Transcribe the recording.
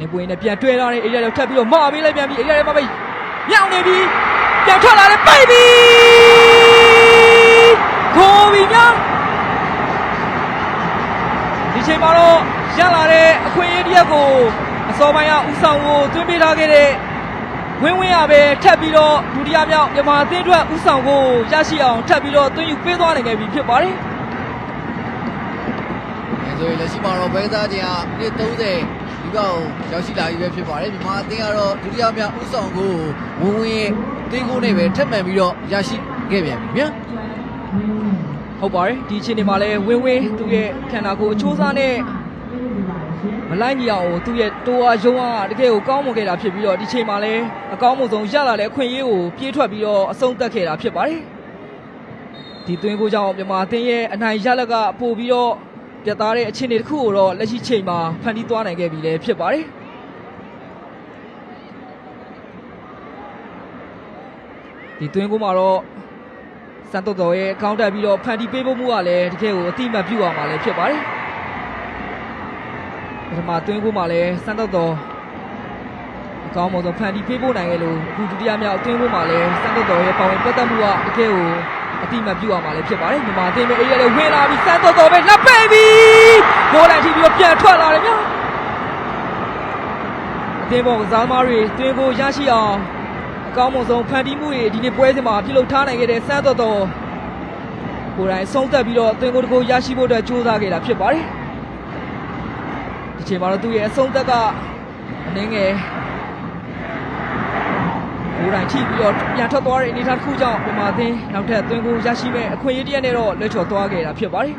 နေပွင့်နဲ့ပြန်တွဲလာတယ်အေရီယာတော့ထပ်ပြီးတော့မာပေးလိုက်ပြန်ပြီးအေရီယာရဲ့မပိတ်မြောက်နေပြီပြန်ထွက်လာတယ်ပိတ်ပြီခိုးပြီမြောက်ဒီချိန်မှာတော့ရလာတဲ့အခွင့်အရေးတစ်ရပ်ကိုအစောပိုင်းကဦးဆောင်ကိုသွင်းပေးထားခဲ့တဲ့ဝင်းဝင်းရပဲထပ်ပြီးတော့ဒုတိယမြောက်မြန်မာအသင်းအတွက်ဦးဆောင်ကိုရရှိအောင်ထပ်ပြီးတော့သွင်းယူပေးသွားနိုင်ခဲ့ပြီဖြစ်ပါတယ်ဆိုရင်လက်ရှိမှာတော့ဘဲသားချင်းက130 ပကိုရောက်ရှိလာပြီပဲဖြစ်ပါတယ်မြန်မာအသင်းကတော့ဒုတိယမြောက်ဥဆောင်ကိုဝင်ဝင်တင်းကိုနဲ့ပဲထပ်မံပြီးတော့ရရှိခဲ့ပြန်ပြီဗျာဟုတ်ပါတယ်ဒီအချိန်ဒီမှာလဲဝင်းဝင်းသူ့ရဲ့ခန္ဓာကိုယ်အချိုးစားနဲ့မလိုက်ညီအောင်သူ့ရဲ့တိုးအားရုံးအားတကယ်ကိုကောင်းမွန်ခဲ့တာဖြစ်ပြီးတော့ဒီချိန်မှာလဲအကောင်းမွန်ဆုံးရလာတဲ့အခွင့်အရေးကိုပြေးထွက်ပြီးတော့အဆုံးသတ်ခဲ့တာဖြစ်ပါတယ်ဒီသွင်းကိုကြောင့်မြန်မာအသင်းရဲ့အနိုင်ရလက်ကပို့ပြီးတော့ ပြတ်သားတဲ့အခြေအနေတစ်ခုကိုတော့လက်ရှိချိန်မှာဖန်တီးသွားနိုင်ခဲ့ပြီလည်းဖြစ်ပါတယ်ဒီသွင်းကိုမှာတော့စန်တော်တော်ရဲ့အကောင့်တက်ပြီးတော့ဖန်တီးပေးဖို့မှုကလည်းတကယ်ကိုအတိမတ်ပြုအောင်ပါလည်းဖြစ်ပါတယ်ပထမသွင်းဖို့မှလည်းစန်တော်တော်အကောင်းမဆုံးဖန်တီးပေးဖို့နိုင်ခဲ့လို့အခုဒုတိယမြောက်အတွင်းဖို့မှလည်းစန်တော်တော်ရဲ့ပါဝင်ပတ်သက်မှုကတကယ်ကို အတိမတ်ပြုအောင်ပါလည်းဖြစ်ပါတယ်မြန်မာအသင်းပဲအေးရလည်းဝင်လာပြီးစန်တော်တော်ပဲလက်ပိတ်ပြီးဂိုးလိုက်ထိပြီးတော့ပြန်ထွက်လာတယ်ဗျာအသင်းပေါ်ကစားသမားတွေတွင်းကိုရရှိအောင်အကောင်းမွန်ဆုံးဖန်တီးမှုတွေဒီနေ့ပွဲစဉ်မှာပြုလုပ်ထားနိုင်ခဲ့တဲ့စမ်းတော်တော်ကိုယ်တိုင်ဆုံးသက်ပြီးတော့အသွင်ကိုယ်တကိုယ်ရရှိဖို့အတွက်ကြိုးစားခဲ့တာဖြစ်ပါတယ်ဒီချိန်မှာတော့သူ့ရဲ့အဆုံးသက်ကအနည်းငယ် ကိုယ်တိုင်ထိပြီးတော့ပြန်ထွက်သွားတဲ့အနေအထားတစ်ခုကြောင့်မြန်မာအသင်းနောက်ထပ်အသွင်ကိုရရှိမဲ့အခွင့်အရေးတစ်ရပ်နဲ့တော့လွှဲချော်သွားခဲ့တာဖြစ်ပါတယ်